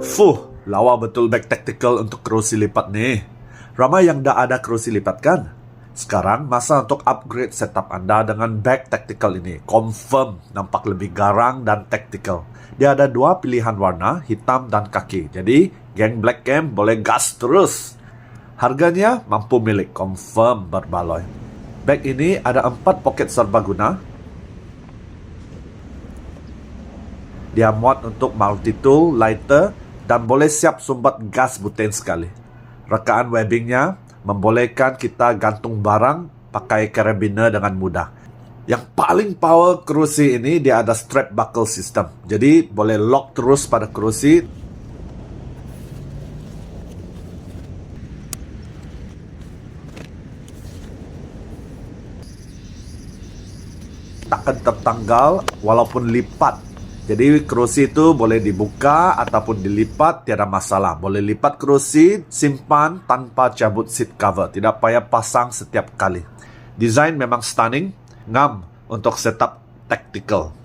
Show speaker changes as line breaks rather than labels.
Fuh, lawa betul bag tactical untuk kerusi lipat nih. Ramai yang dah ada kerusi lipat kan? Sekarang masa untuk upgrade setup Anda dengan bag tactical ini. Confirm nampak lebih garang dan tactical. Dia ada dua pilihan warna, hitam dan kaki. Jadi, geng Black Camp boleh gas terus. Harganya mampu milik, confirm berbaloi. Bag ini ada empat poket serbaguna. Dia muat untuk multi-tool, lighter, dan boleh siap sumbat gas buten sekali. Rekaan webbingnya membolehkan kita gantung barang pakai carabiner dengan mudah. Yang paling power kerusi ini dia ada strap buckle system. Jadi boleh lock terus pada kerusi. Takkan tertanggal walaupun lipat. Jadi kerusi itu boleh dibuka ataupun dilipat tiada masalah. Boleh lipat kerusi, simpan tanpa cabut seat cover. Tidak payah pasang setiap kali. Desain memang stunning, ngam untuk setup tactical.